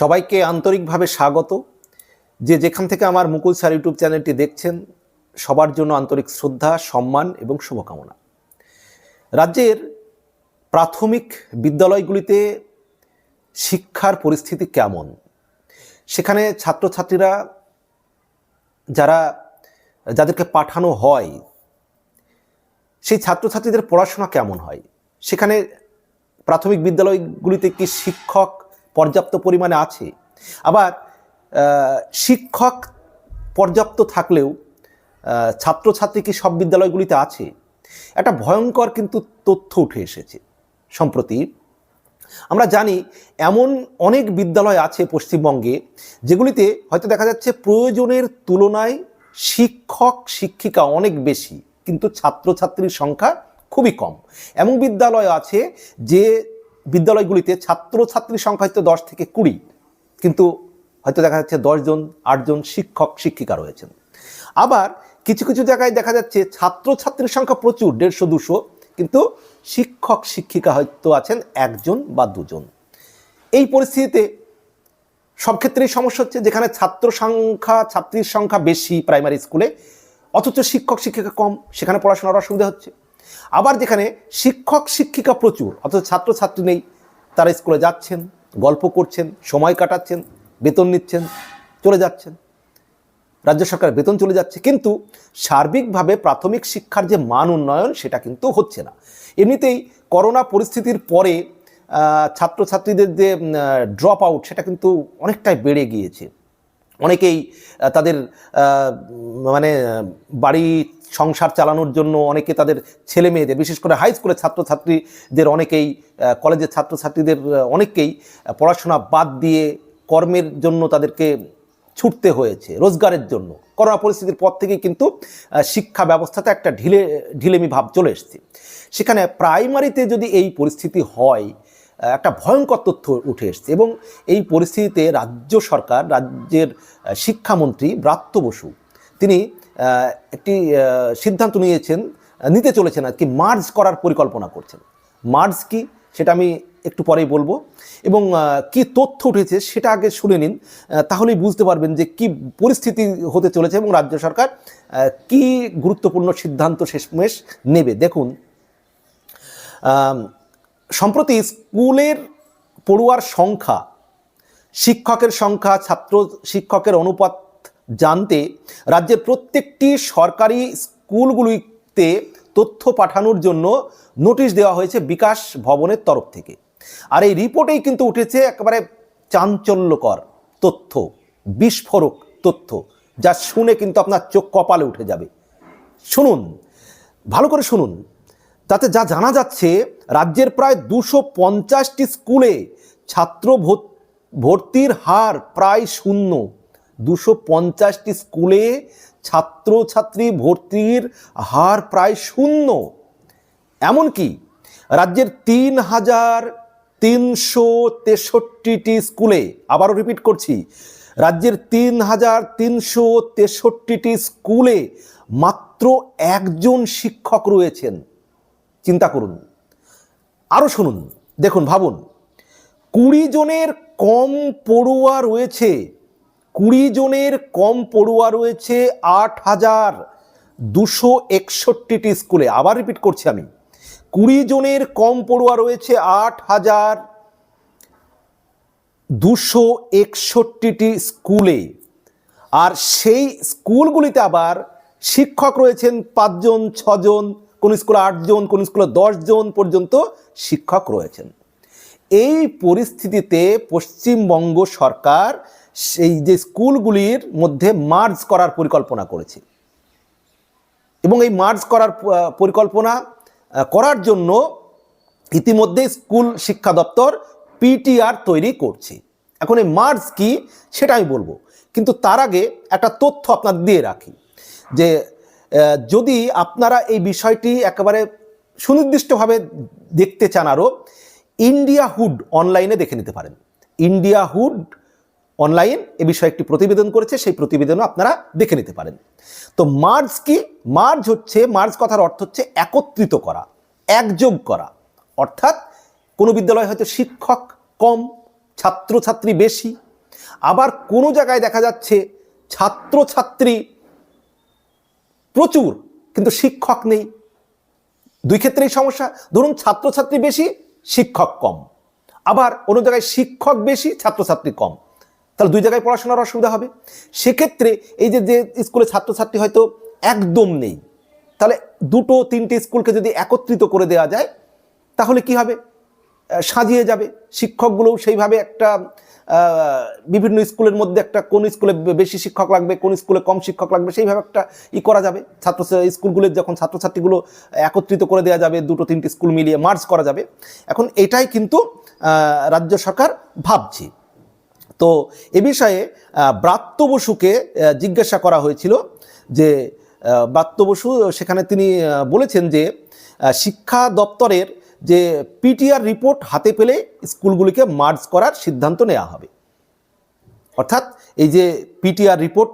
সবাইকে আন্তরিকভাবে স্বাগত। যে যেখান থেকে আমার মুকুল স্যার ইউটিউব চ্যানেলটি দেখছেন, সবার জন্য আন্তরিক শ্রদ্ধা, সম্মান এবং শুভকামনা। রাজ্যের প্রাথমিক বিদ্যালয়গুলিতে শিক্ষার পরিস্থিতি কেমন? সেখানে ছাত্রছাত্রীরা যারা, যাদেরকে পাঠানো হয়, সেই ছাত্রছাত্রীদের পড়াশোনা কেমন হয়? সেখানে প্রাথমিক বিদ্যালয়গুলিতে কি শিক্ষক পর্যাপ্ত পরিমাণে আছে। আবার শিক্ষক পর্যাপ্ত থাকলেও ছাত্রছাত্রী কি সব বিদ্যালয়গুলিতে আছে? একটা ভয়ঙ্কর কিন্তু তথ্য উঠে এসেছে, সম্প্রতি। আমরা জানি এমন অনেক বিদ্যালয় আছে পশ্চিমবঙ্গে, যেগুলিতে হয়তো দেখা যাচ্ছে প্রয়োজনের তুলনায় শিক্ষক, শিক্ষিকা অনেক বেশি, কিন্তু ছাত্রছাত্রীর সংখ্যা খুবই কম। এমন বিদ্যালয় আছে যে বিদ্যালয়গুলিতে ছাত্রছাত্রীর সংখ্যা হয়তো দশ থেকে কুড়ি, কিন্তু হয়তো দেখা যাচ্ছে দশজন, আটজন শিক্ষক, শিক্ষিকা রয়েছেন। আবার কিছু কিছু জায়গায় দেখা যাচ্ছে ছাত্রছাত্রীর সংখ্যা প্রচুর, দেড়শো, দুশো, কিন্তু শিক্ষক, শিক্ষিকা হয়তো আছেন একজন বা দুজন। এই পরিস্থিতিতে সব ক্ষেত্রেই সমস্যা হচ্ছে যেখানে ছাত্র সংখ্যা, ছাত্রীর সংখ্যা বেশি প্রাইমারি স্কুলে, অথচ শিক্ষক, শিক্ষিকা কম, সেখানে পড়াশোনার অসুবিধা হচ্ছে। আবার যেখানে শিক্ষক, শিক্ষিকা প্রচুর অথচ ছাত্রছাত্রী নেই, তারা স্কুলে যাচ্ছেন, গল্প করছেন, সময় কাটাচ্ছেন, বেতন নিচ্ছেন, চলে যাচ্ছেন। রাজ্য সরকার বেতন চলে যাচ্ছে, কিন্তু সার্বিকভাবে প্রাথমিক শিক্ষার যে মান উন্নয়ন, সেটা কিন্তু হচ্ছে না। এমনিতেই করোনা পরিস্থিতির পরে ছাত্রছাত্রীদের যে ড্রপ আউট সেটা কিন্তু অনেকটাই বেড়ে গিয়েছে। অনেকেই তাদের মানে বাড়ি সংসার চালানোর জন্য অনেকে তাদের ছেলে মেয়েদের বিশেষ করে হাই স্কুলের ছাত্রছাত্রীদের অনেকেই কলেজের ছাত্রছাত্রীদের আহ, অনেকেই পড়াশোনা বাদ দিয়ে কর্মের জন্য তাদেরকে ছুটতে হয়েছে রোজগারের জন্য। করোনা পরিস্থিতির পর থেকেই কিন্তু শিক্ষা ব্যবস্থাতে একটা ঢিলে ঢিলেমি ভাব চলে এসছে। সেখানে প্রাইমারিতে যদি এই পরিস্থিতি হয় একটা ভয়ঙ্কর তথ্য উঠে এসছে এবং এই পরিস্থিতিতে রাজ্য সরকার, রাজ্যের শিক্ষামন্ত্রী ব্রাত্য বসু, তিনি একটি সিদ্ধান্ত নিয়েছেন নিতে চলেছেন আর কি, মার্জ করার পরিকল্পনা করছেন। মার্জ কি সেটা আমি একটু পরেই বলব এবং কি তথ্য উঠেছে সেটা আগে শুনে নিন তাহলেই বুঝতে পারবেন যে কি পরিস্থিতি হতে চলেছে এবং রাজ্য সরকার কি গুরুত্বপূর্ণ সিদ্ধান্ত শেষমেশ নেবে। দেখুন সম্প্রতি স্কুলের পড়ুয়ার সংখ্যা, শিক্ষকের সংখ্যা, ছাত্র শিক্ষকের অনুপাত জানতে রাজ্যের প্রত্যেকটি সরকারি স্কুলগুলিতে তথ্য পাঠানোর জন্য নোটিশ দেওয়া হয়েছে বিকাশ ভবনের তরফ থেকে। আর এই রিপোর্টেই কিন্তু উঠেছে একেবারে চাঞ্চল্যকর তথ্য, বিস্ফোরক তথ্য, যা শুনে কিন্তু আপনার চোখ কপালে উঠে যাবে। শুনুন, ভালো করে শুনুন। তাতে যা জানা যাচ্ছে, রাজ্যের প্রায় দুশো পঞ্চাশটি স্কুলে ছাত্র ভর্তির হার প্রায় শূন্য। দুশো পঞ্চাশটি স্কুলে ছাত্রছাত্রী ভর্তির হার প্রায় শূন্য। এমনকি রাজ্যের তিন হাজার তিনশো তেষট্টিটি স্কুলে, আবারও রিপিট করছি, রাজ্যের তিন হাজার তিনশো তেষট্টিটি স্কুলে মাত্র একজন শিক্ষক রয়েছেন। চিন্তা করুন। আরও শুনুন, দেখুন, ভাবুন। কুড়ি জনের কম পড়ুয়া রয়েছে, কুড়ি জনের কম পড়ুয়া রয়েছে আট হাজার দুশো একষট্টিটি স্কুলে। আবার রিপিট করছি আমি। কুড়ি জনের কম পড়ুয়া রয়েছে আট হাজার দুশো একষট্টিটি স্কুলে। আর সেই স্কুলগুলিতে আবার শিক্ষক রয়েছেন পাঁচজন, ছজন কোন স্কুলে আটজন, কোন স্কুলে দশজন পর্যন্ত শিক্ষক রয়েছেন। এই পরিস্থিতিতে পশ্চিমবঙ্গ সরকার সেই যে স্কুলগুলির মধ্যে মার্জ করার পরিকল্পনা করেছে। এবং এই মার্জ করার পরিকল্পনা করার জন্য ইতিমধ্যে স্কুল শিক্ষা দপ্তর পিটিআর তৈরি করছে। এখন এই মার্জ কি সেটা আমি বলব। কিন্তু তার আগে একটা তথ্য আপনার দিয়ে রাখি যে যদি আপনারা এই বিষয়টি একেবারে সুনির্দিষ্টভাবে দেখতে চান আরও ইন্ডিয়া হুড অনলাইনে দেখে নিতে পারেন। ইন্ডিয়া হুড অনলাইন এ বিষয়ে একটি প্রতিবেদন করেছে, সেই প্রতিবেদনও আপনারা দেখে নিতে পারেন। তো মার্জ কি? মার্জ হচ্ছে মার্জ কথার অর্থ হচ্ছে একত্রিত করা, একযোগ করা। অর্থাৎ কোনো বিদ্যালয়ে হয়তো শিক্ষক কম, ছাত্রছাত্রী বেশি, আবার কোনো জায়গায় দেখা যাচ্ছে ছাত্রছাত্রী প্রচুর, কিন্তু শিক্ষক নেই। দুই ক্ষেত্রেই সমস্যা। ধরুন ছাত্রছাত্রী বেশি, শিক্ষক কম। আবার অন্য জায়গায় শিক্ষক বেশি, ছাত্রছাত্রী কম। তাহলে দুই জায়গায় পড়াশোনার অসুবিধা হবে। সেক্ষেত্রে এই যে যে স্কুলে ছাত্রছাত্রী হয়তো একদম নেই, তাহলে দুটো, তিনটে স্কুলকে যদি একত্রিত করে দেওয়া যায়, তাহলে কি হবে? সাজিয়ে যাবে। শিক্ষকগুলোও সেইভাবে একটা বিভিন্ন স্কুলের মধ্যে একটা, কোন স্কুলে বেশি শিক্ষক লাগবে, কোন স্কুলে কম শিক্ষক লাগবে, সেইভাবে একটা ই করা যাবে। ছাত্র স্কুলগুলোর যখন ছাত্রছাত্রীগুলো একত্রিত করে দেওয়া যাবে, দুটো তিনটে স্কুল মিলিয়ে মার্চ করা যাবে। এখন এটাই কিন্তু রাজ্য সরকার ভাবছে। তো এ বিষয়ে ব্রাত্য বসুকে জিজ্ঞাসা করা হয়েছিল যে ব্রাত্য বসু, সেখানে তিনি বলেছেন যে শিক্ষা দপ্তরের যে পিটিআর রিপোর্ট হাতে পেলে স্কুলগুলিকে মার্জ করার সিদ্ধান্ত নেওয়া হবে। অর্থাৎ এই যে পিটিআর রিপোর্ট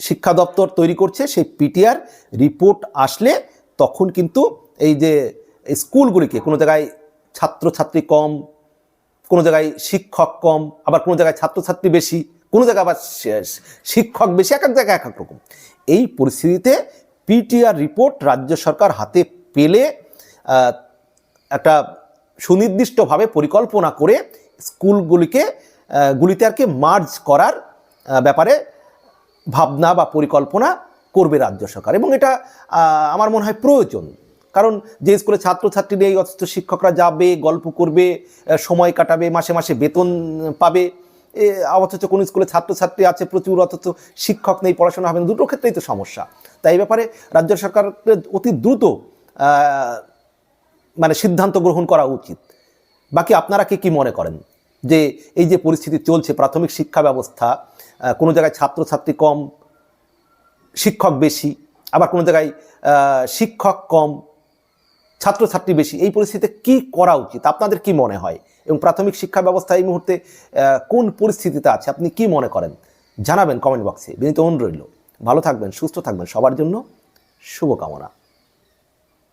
শিক্ষা দপ্তর তৈরি করছে, সেই পিটিআর রিপোর্ট আসলে তখন কিন্তু এই যে স্কুলগুলিকে, কোনো জায়গায় ছাত্রছাত্রী কম, কোনো জায়গায় শিক্ষক কম, আবার কোনো জায়গায় ছাত্রছাত্রী বেশি, কোনো জায়গায় আবার শিক্ষক বেশি, এক এক জায়গায় এক এক রকম। এই পরিস্থিতিতে পিটিআর রিপোর্ট রাজ্য সরকার হাতে পেলে একটা সুনির্দিষ্টভাবে পরিকল্পনা করে স্কুলগুলিকে গুলিতে আর কি মার্জ করার ব্যাপারে ভাবনা বা পরিকল্পনা করবে রাজ্য সরকার। এবং এটা আমার মনে হয় প্রয়োজন। কারণ যে স্কুলে ছাত্রছাত্রী নেই, অথচ শিক্ষকরা যাবে, গল্প করবে সময় কাটাবে, মাসে মাসে বেতন পাবে অথচ কোনো স্কুলে ছাত্রছাত্রী আছে প্রচুর, অথচ শিক্ষক নেই, পড়াশোনা হবে না, দুটো ক্ষেত্রেই তো সমস্যা। তাই ব্যাপারে রাজ্য সরকারের অতি দ্রুত মানে সিদ্ধান্ত গ্রহণ করা উচিত। বাকি আপনারা কি কি মনে করেন? যে এই যে পরিস্থিতি চলছে, প্রাথমিক শিক্ষা ব্যবস্থা কোনো জায়গায় ছাত্রছাত্রী কম, শিক্ষক বেশি, আবার কোনো জায়গায় শিক্ষক কম, ছাত্রছাত্রী বেশি, এই পরিস্থিতিতে কি করা উচিত? আপনাদের কি মনে হয়? এবং প্রাথমিক শিক্ষা ব্যবস্থা এই মুহূর্তে কোন পরিস্থিতিতে আছে? আপনি কি মনে করেন? জানাবেন কমেন্ট বক্সে। বিনীত অনুরোধ রইল। ভালো থাকবেন, সুস্থ থাকবেন। সবার জন্য শুভকামনা।